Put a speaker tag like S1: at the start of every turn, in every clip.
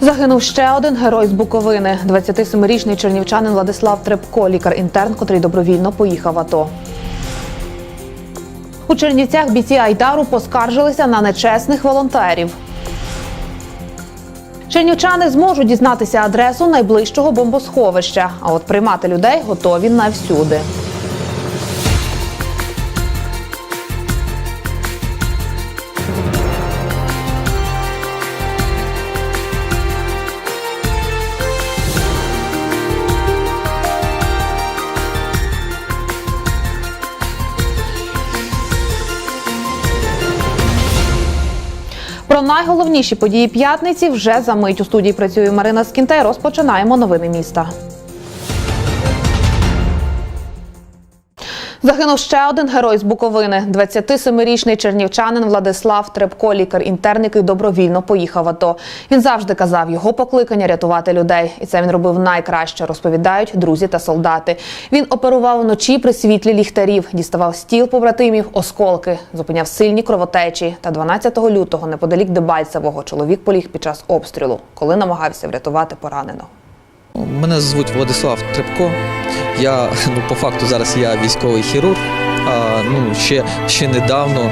S1: Загинув ще один герой з Буковини. 27-річний чернівчанин Владислав Трепко, лікар-інтерн, котрий добровільно поїхав АТО. У Чернівцях бійці Айдару поскаржилися на нечесних волонтерів. Чернівчани зможуть дізнатися адресу найближчого бомбосховища, а от приймати людей готові навсюди. Найголовніші події п'ятниці вже за мить у студії працює Марина Скінте. Розпочинаємо новини міста. Загинув ще один герой з Буковини. 27-річний чернівчанин Владислав Трепко, лікар-інтерн, який добровільно поїхав в АТО. Він завжди казав, його покликання рятувати людей, і це він робив найкраще. Розповідають друзі та солдати. Він оперував вночі при світлі ліхтарів, діставав стіл побратимів, осколки, зупиняв сильні кровотечі. Та 12 лютого, неподалік Дебальцевого, чоловік поліг під час обстрілу, коли намагався врятувати пораненого.
S2: Мене звуть Владислав Трепко. Я ну по факту зараз я військовий хірург. А, ну ще, ще недавно,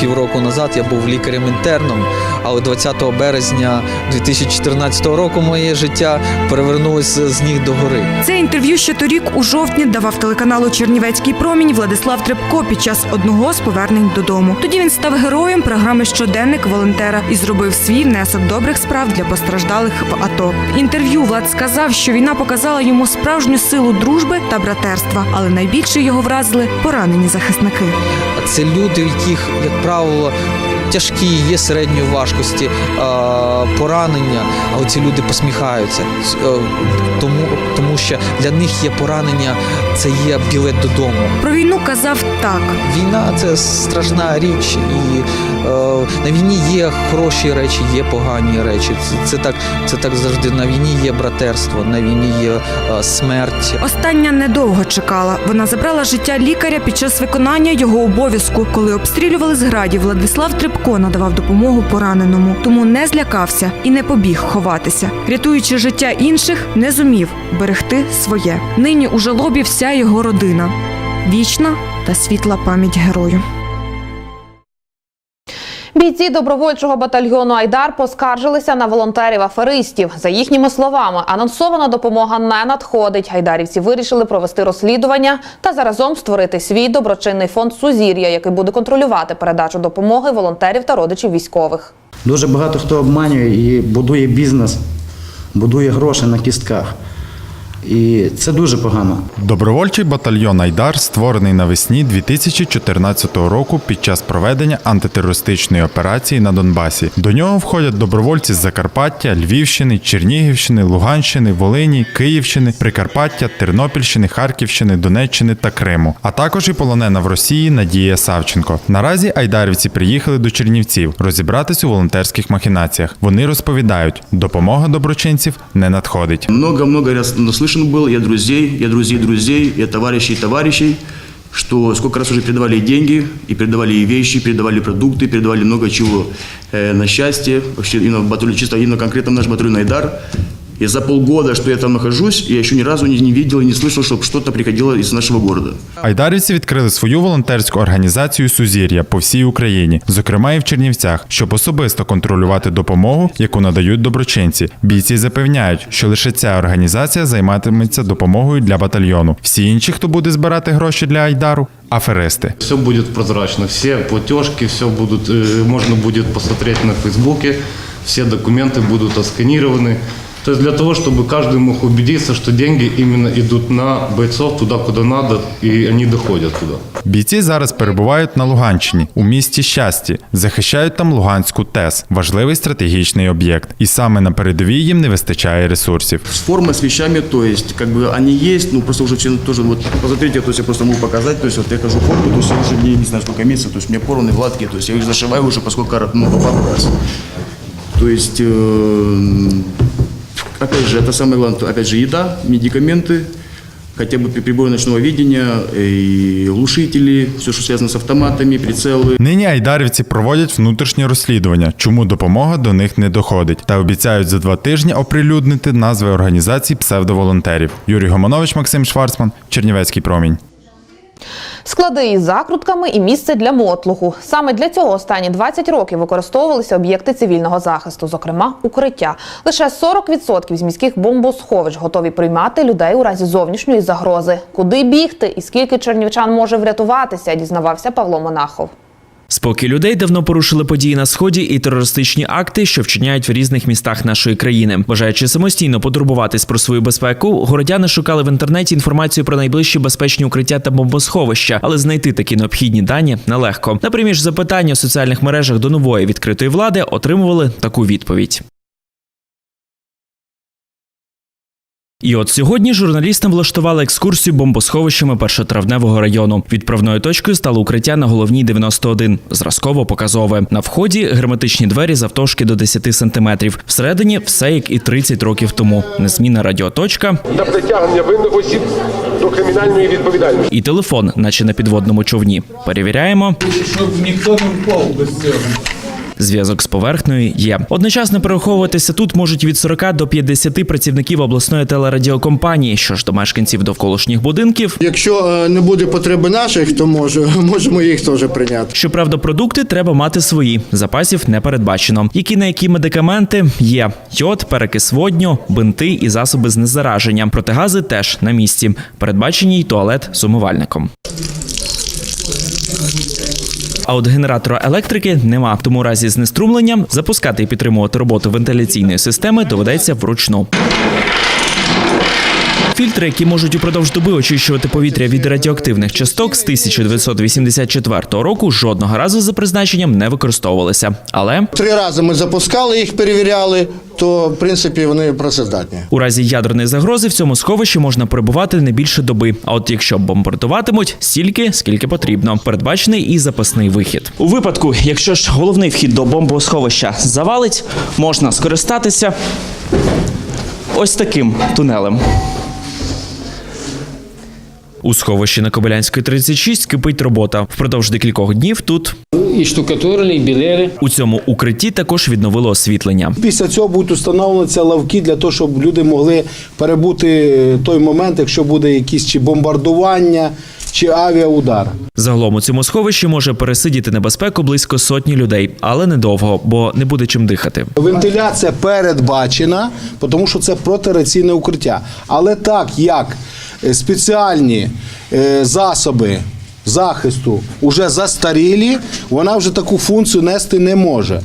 S2: півроку назад, я був лікарем-інтерном, але 20 березня 2014 року моє життя перевернулося з ніг до гори.
S3: Це інтерв'ю ще торік у жовтні давав телеканалу Чернівецький промінь Владислав Трепко під час одного з повернень додому. Тоді він став героєм програми Щоденник волонтера і зробив свій внесок добрих справ для постраждалих в АТО. В інтерв'ю Влад сказав, що війна показала йому справжню силу дружби та братерства, але найбільше його вразили поранені захисники.
S2: А Це люди, в яких, як правило, тяжкі, є середньої важкості поранення, але ці люди посміхаються. Е, Тому, тому що для них є поранення, це є білет додому.
S3: Про війну казав так.
S2: Війна це страшна річ, і е, на війні є хороші речі, є погані речі. Це, це так, це так завжди. На війні є братерство, на війні є е, смерть.
S3: Остання недовго чекала. Вона забрала життя лікаря під час виконання його обов'язку. Коли обстрілювали з градів, Владислав Трепко надавав допомогу пораненому, тому не злякався і не побіг ховатися. Рятуючи життя інших, не зумів берегти своє. Нині у жалобі вся його родина. Вічна та світла пам'ять герою.
S1: Бійці добровольчого батальйону Айдар поскаржилися на волонтерів-аферистів. За їхніми словами, анонсована допомога не надходить. Айдарівці вирішили провести розслідування та заразом створити свій доброчинний фонд Сузір'я, який буде контролювати передачу допомоги волонтерів та родичів військових.
S4: Дуже багато хто обманює і будує бізнес, будує гроші на кістках. І це дуже погано.
S5: Добровольчий батальйон Айдар створений навесні 2014 року під час проведення антитерористичної операції на Донбасі. До нього входять добровольці з Закарпаття, Львівщини, Чернігівщини, Луганщини, Волині, Київщини, Прикарпаття, Тернопільщини, Харківщини, Донеччини та Криму, а також і полонена в Росії Надія Савченко. Наразі айдарівці приїхали до Чернівців розібратись у волонтерських махінаціях. Вони розповідають, допомога доброчинців не надходить.
S6: Много-много раз наслышан был, я друзей, я друзей друзей, я товарищей товарищей, что сколько раз уже передавали и деньги, и передавали и вещи, передавали продукты, передавали много чего э, на счастье, вообще именно в батальоне, чисто именно конкретно наш батальон Айдар. И за полгода, что я там нахожусь, я еще ни разу не, не видел и не слышал, чтобы что-то приходило из нашего города.
S5: Айдарівці відкрили свою волонтерську організацію Сузір'я по всій Україні, зокрема і в Чернівцях, щоб особисто контролювати допомогу, яку надають доброчинці. Бійці запевняють, що лише ця організація займатиметься допомогою для батальйону. Всі інші, хто буде збирати гроші для Айдару, аферисти.
S7: Все будет прозрачно, все платежки, все будут, э, можно будет посмотреть на Фейсбуке, все документы будут отсканированы. То есть для того, чтобы каждый мог убедиться, что деньги именно идут на бойцов туда, куда надо, и они доходят туда.
S5: Бійці зараз перебувають на Луганщині у місті Щасті, захищають там Луганську ТЕС, важливий стратегічний об'єкт. І саме на передовій їм не вистачає ресурсів.
S6: С формой, с вещами, то есть, как бы они есть, ну просто уже все тоже вот, посмотрите, то есть я просто могу показать, то есть вот я хожу в форму, то есть я уже мне не знаю сколько месяцев, то есть мне порваны, гладкие, то есть я их зашиваю уже по сколько раз, ну, по пару раз. То есть, э, опять же, это самое главное, опять же, еда, медикаменты, хотя бы при приборе ночного видения, и глушители, все, что связано с автоматами, прицелы.
S5: Нині айдарівці проводять внутрішнє розслідування, чому допомога до них не доходить, та обіцяють за два тижні оприлюднити назви організацій псевдоволонтерів. Юрій Гомонович, Максим Шварцман, Чернівецький промінь.
S1: Склади із закрутками і місце для мотлуху. Саме для цього останні 20 років використовувалися об'єкти цивільного захисту, зокрема укриття. Лише 40% з міських бомбосховищ готові приймати людей у разі зовнішньої загрози. Куди бігти і скільки чернівчан може врятуватися, дізнавався Павло Монахов.
S8: Спокій людей давно порушили події на сході і терористичні акти, що вчиняють в різних містах нашої країни. Бажаючи самостійно потурбуватись про свою безпеку, городяни шукали в інтернеті інформацію про найближчі безпечні укриття та бомбосховища, але знайти такі необхідні дані нелегко. Наприміж, запитання у соціальних мережах до нової відкритої влади отримували таку відповідь. І от сьогодні журналістам влаштували екскурсію бомбосховищами першотравневого району. Відправною точкою стало укриття на головній 91, зразково показове. На вході герметичні двері завтовшки до 10 сантиметрів. Всередині все як і 30 років тому. Незмінна радіоточка
S9: та притягнення винних осіб до кримінальної відповідальності.
S8: і телефон, наче на підводному човні. Перевіряємо.
S10: щоб ніхто не впав без цього.
S8: Зв'язок з поверхнею є. Одночасно переховуватися тут можуть від 40 до 50 працівників обласної телерадіокомпанії. Що ж до мешканців довколишніх будинків,
S11: Якщо е, не буде потреби наших, то може, можемо їх теж прийняти.
S8: Щоправда, продукти треба мати свої. Запасів не передбачено. Які на які медикаменти є: йод, перекис водню, бинти і засоби з незараження. Протигази теж на місці. Передбачені й туалет з умивальником. А от генератора електрики нема. Тому у разі знеструмлення запускати і підтримувати роботу вентиляційної системи доведеться вручну. Фільтри, які можуть упродовж доби очищувати повітря від радіоактивних часток, з 1984 року жодного разу за призначенням не використовувалися. Але
S11: Три рази ми запускали їх, перевіряли, то в принципі вони працездатні.
S8: у разі ядерної загрози в цьому сховищі можна перебувати не більше доби. А от якщо бомбардуватимуть, стільки, скільки потрібно. Передбачений і запасний вихід.
S12: У випадку, якщо ж головний вхід до бомбосховища завалить, можна скористатися ось таким тунелем.
S8: У сховищі на Кобилянської 36 кипить робота. Впродовж декількох днів тут
S10: І штукатурили, і білили.
S8: у цьому укритті також відновило освітлення.
S13: Після цього будуть установлені лавки для того, щоб люди могли перебути той момент, якщо буде якісь чи бомбардування, чи авіаудар.
S8: Загалом у цьому сховищі може пересидіти небезпеку близько сотні людей, але недовго, бо не буде чим дихати.
S13: Вентиляція передбачена, тому що це протираційне укриття. Але так як е, спеціальні е, засоби захисту вже застарілі, вона вже таку функцію нести не може.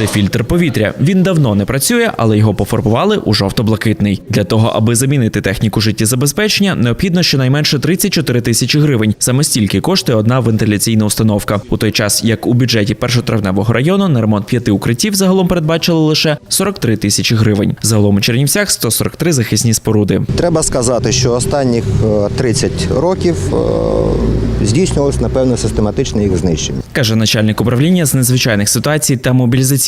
S8: Це фільтр повітря. Він давно не працює, але його пофарбували у жовто-блакитний. Для того, аби замінити техніку життєзабезпечення, необхідно щонайменше 34 тисячі гривень. Саме стільки коштує одна вентиляційна установка. У той час, як у бюджеті першотравневого району на ремонт п'яти укриттів загалом передбачили лише 43 тисячі гривень. Загалом у Чернівцях 143 захисні споруди.
S14: Треба сказати, що останніх е, 30 років е, здійснювалось, напевно, систематичне їх знищення.
S8: каже начальник управління з надзвичайних ситуацій та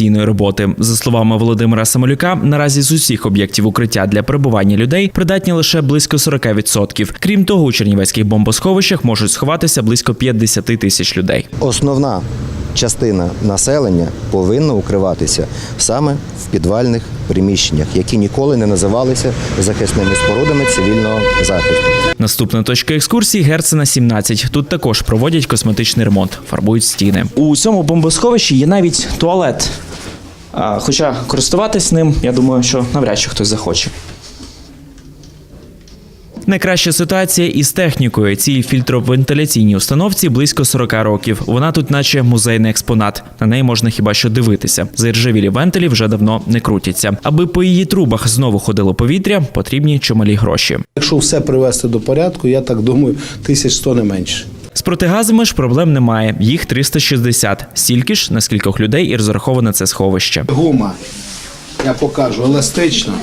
S8: мобілізаційної роботи. За словами Володимира Самолюка, наразі з усіх об'єктів укриття для перебування людей придатні лише близько 40%. Крім того, у чернівецьких бомбосховищах можуть сховатися близько 50 тисяч людей.
S14: Основна частина населення повинна укриватися саме в підвальних приміщеннях, які ніколи не називалися захисними спорудами цивільного захисту.
S8: Наступна точка екскурсії Герцена 17. Тут також проводять косметичний ремонт, фарбують стіни.
S12: У цьому бомбосховищі є навіть туалет. Хоча користуватись ним, я думаю, що навряд чи хтось захоче.
S8: Найкраща ситуація із технікою. Цій фільтровентиляційній установці близько 40 років. Вона тут, наче музейний експонат. На неї можна хіба що дивитися. Заіржавілі вентилі вже давно не крутяться. Аби по її трубах знову ходило повітря, потрібні чималі гроші.
S13: Якщо все привести до порядку, я так думаю, тисяч сто не менше.
S8: З протигазами ж проблем немає. Їх 360. Стільки ж, на скількох людей і розраховане це сховище.
S13: Гума, я покажу, еластична.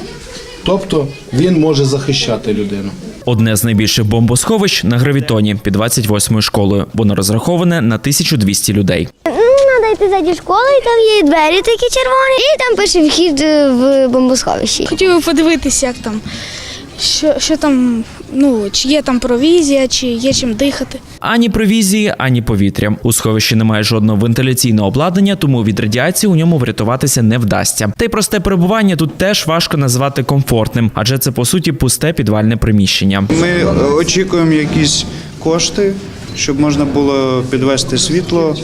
S13: Тобто він може захищати людину.
S8: Одне з найбільших бомбосховищ на гравітоні під 28-ю школою. Воно розраховане на 1200 людей.
S15: Треба йти ззаді школи, і там є двері такі червоні, і там пише вхід е, в бомбосховище.
S16: Хотів би подивитися, як там
S15: що, що там, ну, чи є там провізія, чи є чим дихати.
S8: Ані провізії, ані повітря. У сховищі немає жодного вентиляційного обладнання, тому від радіації у ньому врятуватися не вдасться. Та й просте перебування тут теж важко назвати комфортним, адже це по суті пусте підвальне приміщення.
S16: Ми очікуємо якісь кошти, щоб можна було підвести світло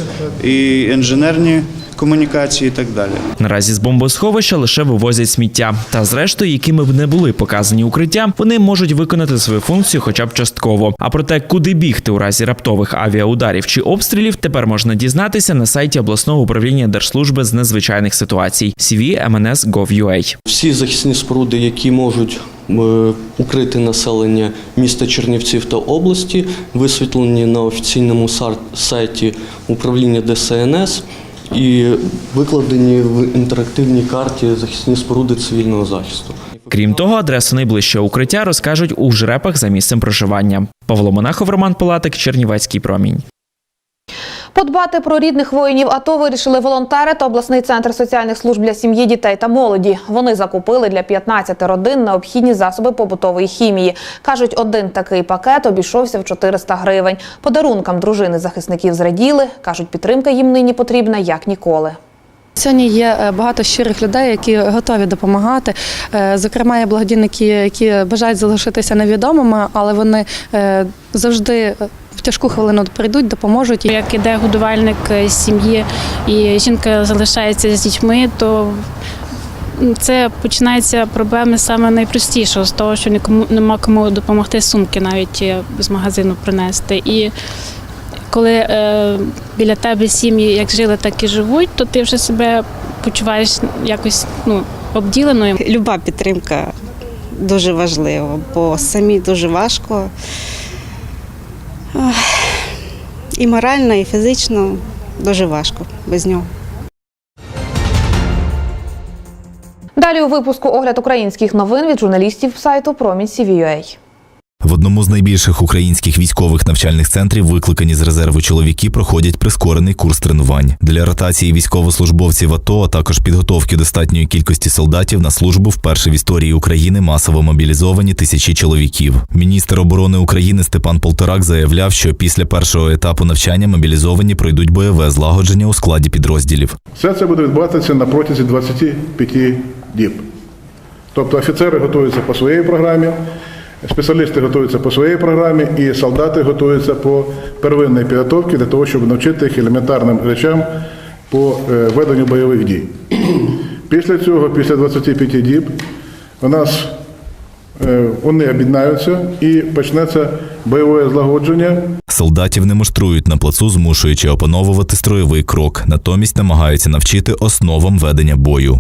S16: і інженерні комунікації і так далі.
S8: Наразі з бомбосховища лише вивозять сміття. Та зрештою, якими б не були показані укриття, вони можуть виконати свою функцію хоча б частково. А про те, куди бігти у разі раптових авіаударів чи обстрілів, тепер можна дізнатися на сайті обласного управління Держслужби з надзвичайних ситуацій cvmns.gov.ua.
S17: Всі захисні споруди, які можуть е, укрити населення міста Чернівців та області, висвітлені на офіційному сайті управління ДСНС і викладені в інтерактивній карті захисні споруди цивільного захисту.
S8: Крім того, адресу найближчого укриття розкажуть у жрепах за місцем проживання. Павло Монахов, Роман Палатик, Чернівецький промінь.
S1: Подбати про рідних воїнів АТО вирішили волонтери та обласний центр соціальних служб для сім'ї, дітей та молоді. Вони закупили для 15 родин необхідні засоби побутової хімії. Кажуть, один такий пакет обійшовся в 400 гривень. Подарункам дружини захисників зраділи. Кажуть, підтримка їм нині потрібна як ніколи.
S18: Сьогодні є е, багато щирих людей, які готові допомагати. Е, Зокрема, є благодійники, які бажають залишитися невідомими, але вони е, завжди в тяжку хвилину прийдуть, допоможуть.
S19: Як іде годувальник е, сім'ї і жінка залишається з дітьми, то це починаються проблеми саме найпростішого з того, що нікому нема кому допомогти сумки навіть е, з магазину принести. І коли е, біля тебе сім'ї як жили, так і живуть, то ти вже себе почуваєш якось ну, обділеною.
S20: Люба підтримка дуже важлива, бо самі дуже важко. І морально, і фізично дуже важко без нього.
S1: Далі у випуску огляд українських новин від журналістів сайту Промінь CVUA.
S21: В одному з найбільших українських військових навчальних центрів викликані з резерву чоловіки проходять прискорений курс тренувань для ротації військовослужбовців АТО, а також підготовки достатньої кількості солдатів на службу вперше в історії України масово мобілізовані тисячі чоловіків. Міністр оборони України Степан Полторак заявляв, що після першого етапу навчання мобілізовані пройдуть бойове злагодження у складі підрозділів.
S22: Все це буде відбуватися на протязі 25 діб. Тобто офіцери готуються по своїй програмі, спеціалісти готуються по своїй програмі, і солдати готуються по первинній підготовці для того, щоб навчити їх елементарним речам по е, веденню бойових дій. Після цього, після 25 діб, у нас е, вони об'єднаються і почнеться бойове злагодження.
S21: Солдатів не муштрують на плацу, змушуючи опановувати строєвий крок, натомість намагаються навчити основам ведення бою.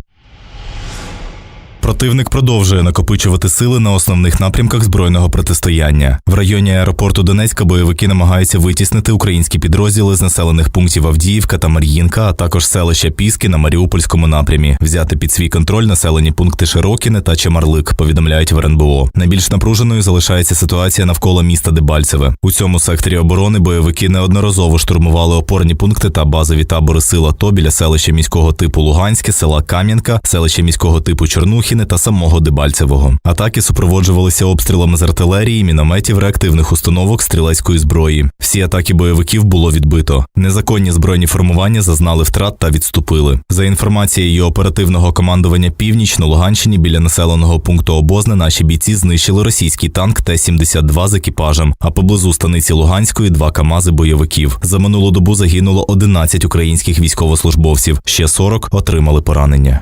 S21: Противник продовжує накопичувати сили на основних напрямках збройного протистояння. В районі аеропорту Донецька бойовики намагаються витіснити українські підрозділи з населених пунктів Авдіївка та Мар'їнка, а також селища Піски на Маріупольському напрямі, взяти під свій контроль населені пункти Широкіне та Чемарлик. Повідомляють в РНБО. Найбільш напруженою залишається ситуація навколо міста Дебальцеве. У цьому секторі оборони бойовики неодноразово штурмували опорні пункти та базові табори сил АТО біля селища міського типу Луганське, села Кам'янка, селища міського типу Чорнухіне та самого Дебальцевого. Атаки супроводжувалися обстрілами з артилерії, мінометів, реактивних установок, стрілецької зброї. Всі атаки бойовиків було відбито. Незаконні збройні формування зазнали втрат та відступили. За інформацією оперативного командування Північ на Луганщині біля населеного пункту Обозне наші бійці знищили російський танк Т-72 з екіпажем, а поблизу станиці Луганської два КАМАЗи бойовиків. За минулу добу загинуло 11 українських військовослужбовців, ще 40 отримали поранення.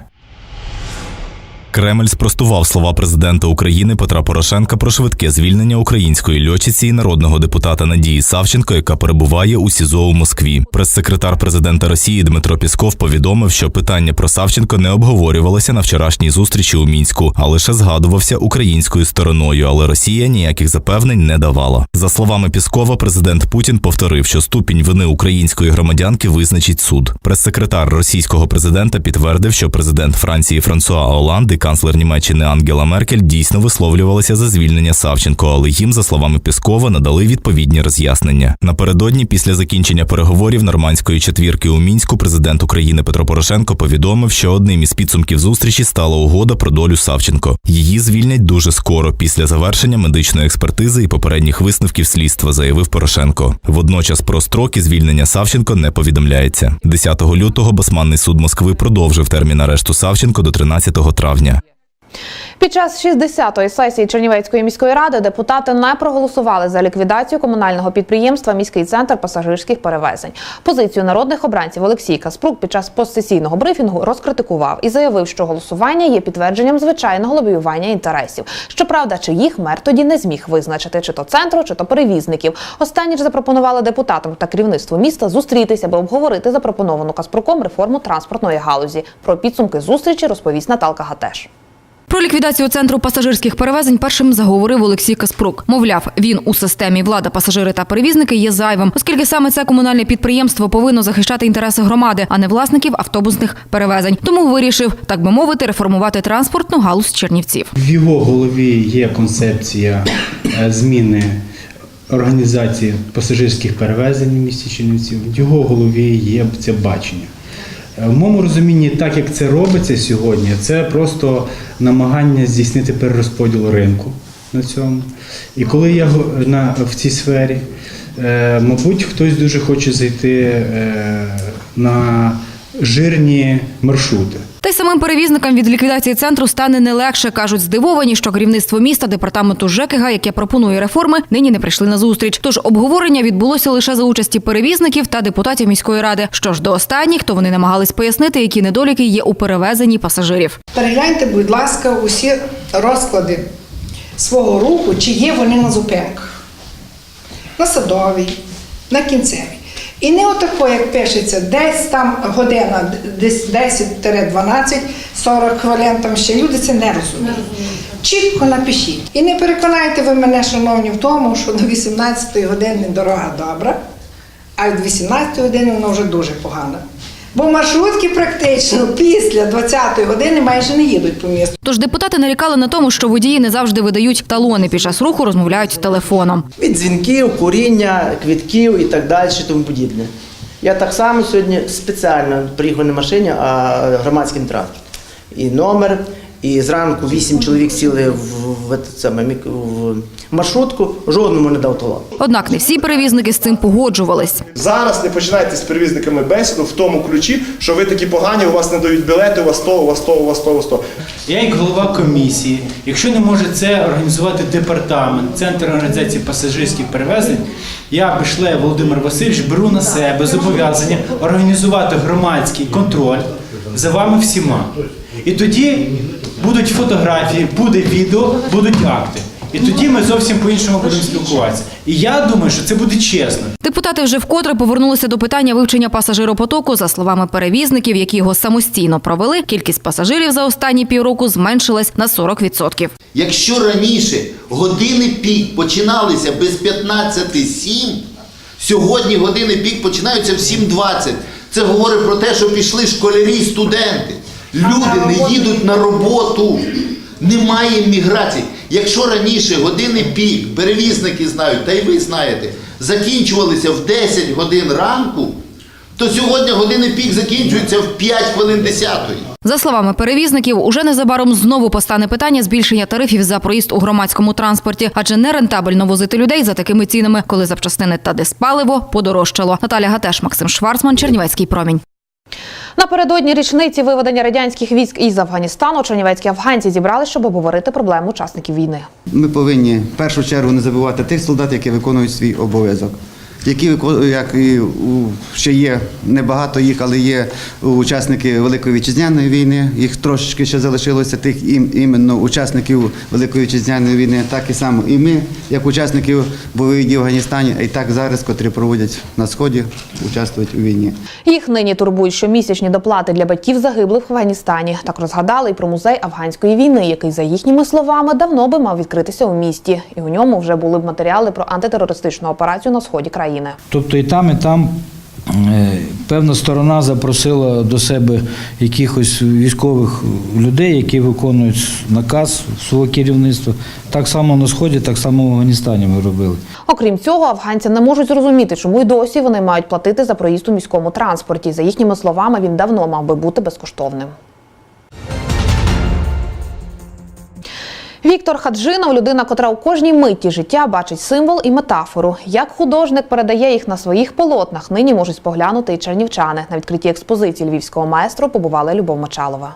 S21: Кремль спростував слова президента України Петра Порошенка про швидке звільнення української льотчиці і народного депутата Надії Савченко, яка перебуває у СІЗО у Москві. Прес-секретар президента Росії Дмитро Пісков повідомив, що питання про Савченко не обговорювалося на вчорашній зустрічі у мінську, а лише згадувався українською стороною. Але Росія ніяких запевнень не давала. За словами Піскова, президент Путін повторив, що ступінь вини української громадянки визначить суд. Прес-секретар російського президента підтвердив, що президент Франції Франсуа Оланд і канцлер Німеччини Ангела Меркель дійсно висловлювалися за звільнення Савченко, але їм, за словами Піскова, надали відповідні роз'яснення. Напередодні, після закінчення переговорів нормандської четвірки у мінську, президент України Петро Порошенко повідомив, що одним із підсумків зустрічі стала угода про долю Савченко. Її звільнять дуже скоро після завершення медичної експертизи і попередніх висновків слідства, заявив Порошенко. Водночас про строки звільнення Савченко не повідомляється. 10 лютого басманний суд Москви продовжив термін арешту Савченко до 13 травня.
S1: Під час 60-ї сесії Чернівецької міської ради депутати не проголосували за ліквідацію комунального підприємства Міський центр пасажирських перевезень. Позицію народних обранців Олексій Каспрук під час постсесійного брифінгу розкритикував і заявив, що голосування є підтвердженням звичайного лобіювання інтересів. Щоправда, чи їх мер тоді не зміг визначити, чи то центру, чи то перевізників. Останні ж запропонували депутатам та керівництву міста зустрітися, аби обговорити запропоновану Каспруком реформу транспортної галузі. Про підсумки зустрічі розповість Наталка Гатеш.
S23: Про ліквідацію центру пасажирських перевезень першим заговорив Олексій Каспрук. Мовляв, він у системі влада, пасажири та перевізники є зайвим, оскільки саме це комунальне підприємство повинно захищати інтереси громади, а не власників автобусних перевезень. Тому вирішив, так би мовити, реформувати транспортну галузь Чернівців.
S24: В його голові є концепція е, зміни організації пасажирських перевезень в місті Чернівців. В його голові є це бачення. Е, В моєму розумінні, так як це робиться сьогодні, це просто намагання здійснити перерозподіл ринку на цьому. І коли я на, в цій сфері, е, мабуть, хтось дуже хоче зайти е, на жирні маршрути.
S23: Та й самим перевізникам від ліквідації центру стане не легше. кажуть, здивовані, що керівництво міста, департаменту ЖЕКГ, яке пропонує реформи, нині не прийшли на зустріч. Тож обговорення відбулося лише за участі перевізників та депутатів міської ради. Що ж до останніх, то вони намагались пояснити, які недоліки є у перевезенні пасажирів.
S25: Перегляньте, будь ласка, усі розклади свого руху, чи є вони на зупинках. На садовій, на кінцевій. І не отако, як пишеться, десь там година, десь 10-12, 40 хвилин, там ще люди це не розуміють. Чітко напишіть. І не переконайте ви мене, шановні, в тому, що до 18 години дорога добра, а від 18 години вона вже дуже погана. Бо маршрутки практично після 20 години майже не їдуть по місту.
S23: Тож депутати нарікали на тому, що водії не завжди видають талони під час руху, розмовляють телефоном.
S26: Від дзвінків, куріння, квітків і так далі, тому подібне. Я так само сьогодні спеціально приїхав не машині, а громадським транспортом. І номер, і зранку вісім чоловік сіли в, в, в, мік- в маршрутку, жодному не дав талон.
S23: Однак не всі перевізники з цим погоджувались.
S27: Зараз не починайте з перевізниками бесіду в тому ключі, що ви такі погані, у вас не дають білети, у вас то, у вас то, у вас то, у вас то.
S24: Я як голова комісії, якщо не може це організувати департамент, центр організації пасажирських перевезень, я Бишле Володимир Васильович беру на себе зобов'язання організувати громадський контроль за вами всіма. І тоді будуть фотографії, буде відео, будуть акти. І тоді ми зовсім по-іншому будемо спілкуватися. І я думаю, що це буде чесно.
S23: Депутати вже вкотре повернулися до питання вивчення пасажиропотоку. За словами перевізників, які його самостійно провели, кількість пасажирів за останні півроку зменшилась на 40%.
S28: Якщо раніше години пік починалися без 15.07, сьогодні години пік починаються в 7.20. Це говорить про те, що пішли школярі, студенти. Люди не їдуть на роботу. Немає міграції. Якщо раніше години пік, перевізники знають, та й ви знаєте, закінчувалися в 10 годин ранку, то сьогодні години пік закінчуються в 5 хвилин 10.
S23: За словами перевізників, уже незабаром знову постане питання збільшення тарифів за проїзд у громадському транспорті, адже нерентабельно возити людей за такими цінами, коли запчастини та диспаливо подорожчало. Наталя Гатеш, Максим Шварцман, Чернівецький промінь.
S1: Напередодні річниці виведення радянських військ із Афганістану чернівецькі афганці зібрали, щоб обговорити проблему учасників війни.
S29: Ми повинні в першу чергу не забувати тих солдат, які виконують свій обов'язок. Які як і ще є небагато їх, але є учасники Великої вітчизняної війни. Їх трошечки ще залишилося тих ім, іменно учасників Великої вітчизняної війни, так і само і ми, як учасників бойових дій в Афганістані, й так зараз, котрі проводять на сході, участвують у війні.
S1: Їх нині турбують щомісячні доплати для батьків загиблих в Афганістані. Так розгадали і про музей афганської війни, який, за їхніми словами, давно би мав відкритися у місті. І у ньому вже були б матеріали про антитерористичну операцію на сході країни.
S10: Тобто і там, і там е, певна сторона запросила до себе якихось військових людей, які виконують наказ свого керівництва. Так само на Сході, так само в Афганістані ми робили.
S1: Окрім цього, афганці не можуть зрозуміти, чому й досі вони мають платити за проїзд у міському транспорті. За їхніми словами, він давно мав би бути безкоштовним. Віктор Хаджинов людина, котра у кожній миті життя бачить символ і метафору. Як художник передає їх на своїх полотнах, нині можуть споглянути і чернівчани. На відкритті експозиції львівського майстру побувала Любов Мочалова.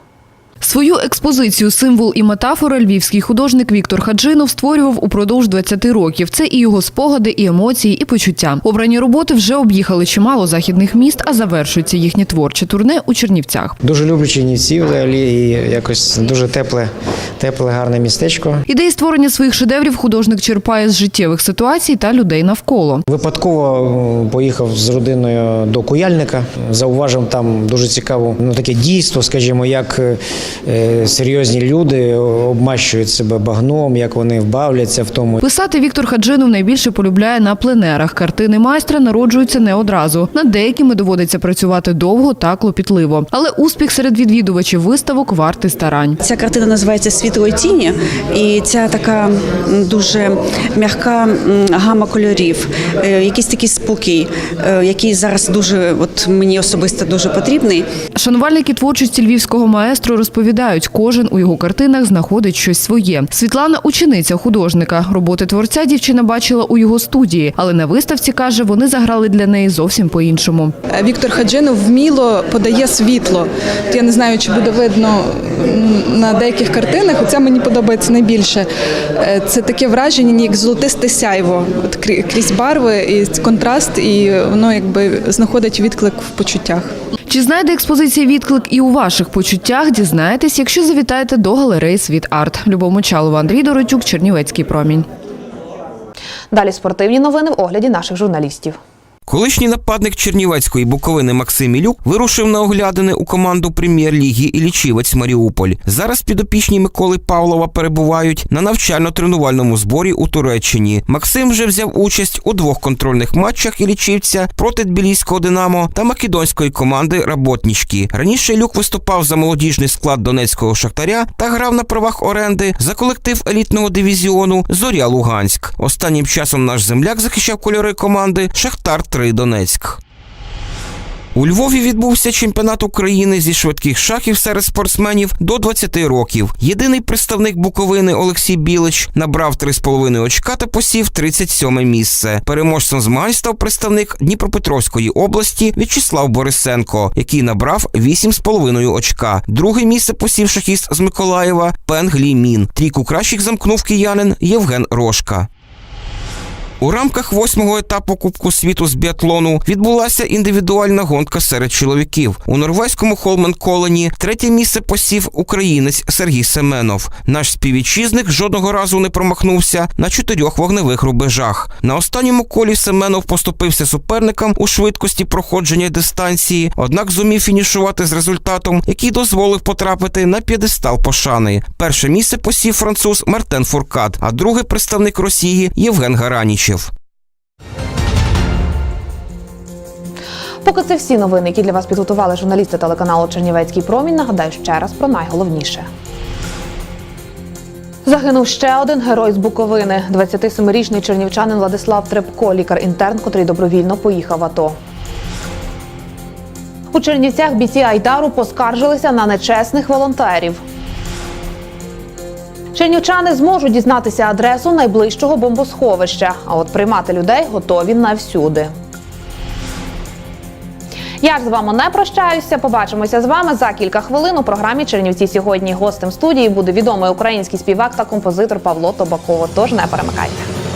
S30: Свою експозицію Символ і метафора львівський художник Віктор Хаджинов створював упродовж 20 років. Це і його спогади, і емоції, і почуття. Обрані роботи вже об'їхали чимало західних міст, а завершується їхнє творче турне у Чернівцях.
S31: Дуже люблю Чернівці взагалі і якось дуже тепле, тепле, гарне містечко.
S30: Ідеї створення своїх шедеврів художник черпає з життєвих ситуацій та людей навколо.
S31: Випадково е, поїхав з родиною до Куяльника. Зауважив там дуже цікаве ну, таке дійство, скажімо, як е, серйозні люди обмащують себе багном, як вони вбавляться в тому.
S30: Писати Віктор Хаджинов найбільше полюбляє на пленерах. Картини майстра народжуються не одразу. Над деякими доводиться працювати довго та клопітливо. Але успіх серед відвідувачів виставок вартий старань.
S32: Ця картина називається Світло і тіні, і ця така дуже м'яка гама кольорів, е, якийсь такий спокій, е, який зараз дуже, от мені особисто дуже потрібний.
S30: Шанувальники творчості львівського маестро розповідають, кожен у його картинах знаходить щось своє. Світлана учениця художника. Роботи творця дівчина бачила у його студії, але на виставці каже, вони заграли для неї зовсім по-іншому.
S24: Віктор Хаджинов вміло подає світло. Я не знаю, чи буде видно на деяких картинах. Оця мені подобається найбільше. Е, Це таке враження, як золотисте сяйво, от крізь барви і контраст, і воно якби знаходить відклик в почуттях.
S30: Чи знайде експозиція відклик і у ваших почуттях? Дізнаєтесь, якщо завітаєте до галереї Світ Арт. Любов Мочалова, Андрій Дорочук, Чернівецький промінь.
S1: Далі спортивні новини в огляді наших журналістів.
S33: Колишній нападник Чернівецької Буковини Максим Ілюк вирушив на оглядини у команду прем'єр-ліги Ілічівець Маріуполь. Зараз підопічні Миколи Павлова перебувають на навчально-тренувальному зборі у Туреччині. Максим вже взяв участь у двох контрольних матчах Ілічівця проти Тбіліського Динамо та македонської команди Работнічки. Раніше Ілюк виступав за молодіжний склад Донецького Шахтаря та грав на правах оренди за колектив елітного дивізіону Зоря Луганськ. Останнім часом наш земляк захищав кольори команди Шахтар 3 Донецьк. У Львові відбувся чемпіонат України зі швидких шахів серед спортсменів до 20 років. Єдиний представник Буковини Олексій Білич набрав 3,5 очка та посів 37 місце. Переможцем змагань став представник Дніпропетровської області В'ячеслав Борисенко, який набрав 8,5 очка. Друге місце посів шахіст з Миколаєва Пен Глі Мін. Трійку кращих замкнув киянин Євген Рошка. У рамках восьмого етапу Кубку світу з біатлону відбулася індивідуальна гонка серед чоловіків. У норвезькому Холмен-Колені третє місце посів українець Сергій Семенов. Наш співвітчизник жодного разу не промахнувся на чотирьох вогневих рубежах. На останньому колі Семенов поступився суперникам у швидкості проходження дистанції, однак зумів фінішувати з результатом, який дозволив потрапити на п'єдестал пошани. Перше місце посів француз Мартен Фуркат, а другий представник Росії Євген Гаранічев.
S1: Поки це всі новини, які для вас підготували журналісти телеканалу Чернівецький промінь. Нагадаю ще раз про найголовніше. Загинув ще один герой з Буковини. 27-річний чернівчанин Владислав Трепко, лікар-інтерн, котрий добровільно поїхав в АТО. У Чернівцях бійці Айдару поскаржилися на нечесних волонтерів. Чернівчани зможуть дізнатися адресу найближчого бомбосховища, а от приймати людей готові навсюди. Я ж з вами не прощаюся. Побачимося з вами за кілька хвилин у програмі Чернівці сьогодні. Гостем студії буде відомий український співак та композитор Павло Тобакова. Тож не перемикайте.